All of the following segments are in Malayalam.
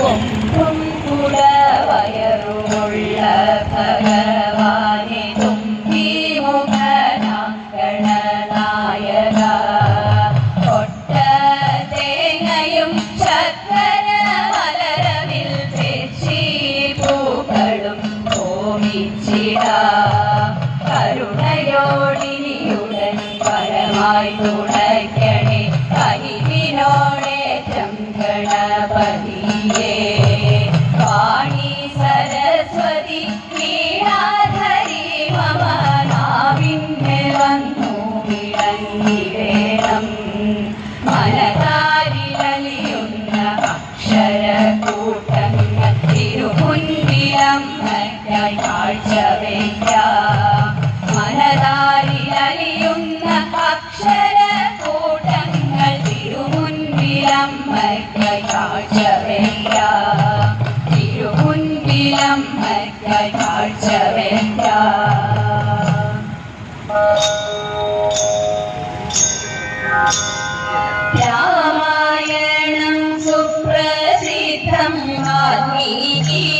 Cool. നമ്മൾ കാഴ്ച വയ്ക്കാം അക്ഷര കൂട്ടങ്ങൾ തിരുമുൻപിലമ്മയ്ക്ക് കാഴ്ച വയ്ക്കാം തിരുമുൻപിലമ്മയ്ക്ക് കാഴ്ച വയ്ക്കാം രാമായണം സുപ്രസിദ്ധം ആത്മീകീ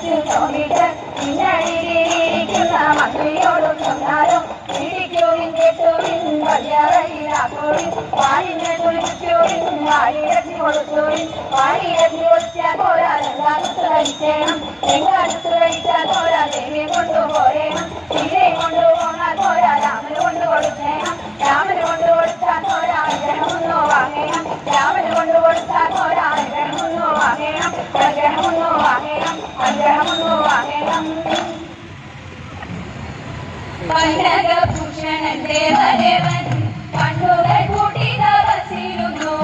അഞ്ച് കിലോമീറ്റർ പിന്നണിയിലിരിക്കുന്ന മന്ത്രിയോടും സ്വന്താരും പിടിക്കുവിൻ കെട്ടുവിൻ വലിയറയിലാക്കുവിൻ പാലിനെ കുളിപ്പിക്കുവിൻ വാലിയത്തി കൊടുക്കുവിൻ വാലിയത്തി കൊടുത്താൽ പോരാ രണ്ടാമത്ത് കഴിച്ചാൽ പോരാ പന്നകഭൂഷണൻ ദേവദേവൻ കണ്ണുകൾ കൂട്ടി തപസിരുന്നു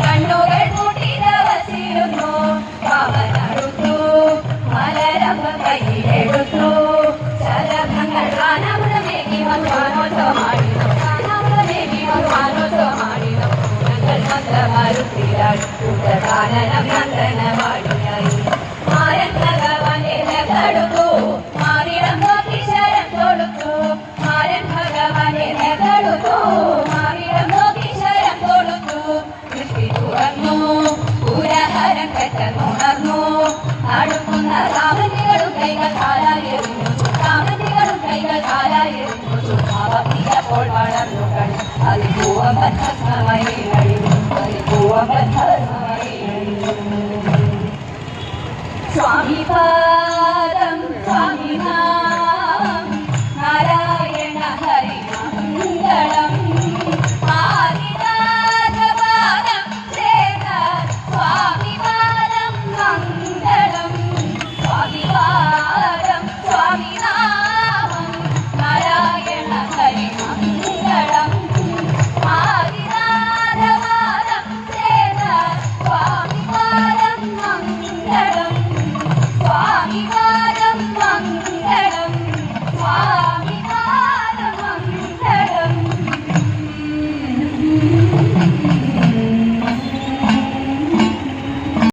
കണ്ണുകൾ കൂട്ടി തപസിരുന്നു അവനടുത്തു മലരമ്പ കയ്യിലെടുത്തു ശലഭങ്ങൾ ഗാനമൃതമേകി മധുവാനോത്സവമാടിനു ഗാനമൃതമേകി മധുവാനോത്സവമാടിനു ഞങ്ങൾ 啊。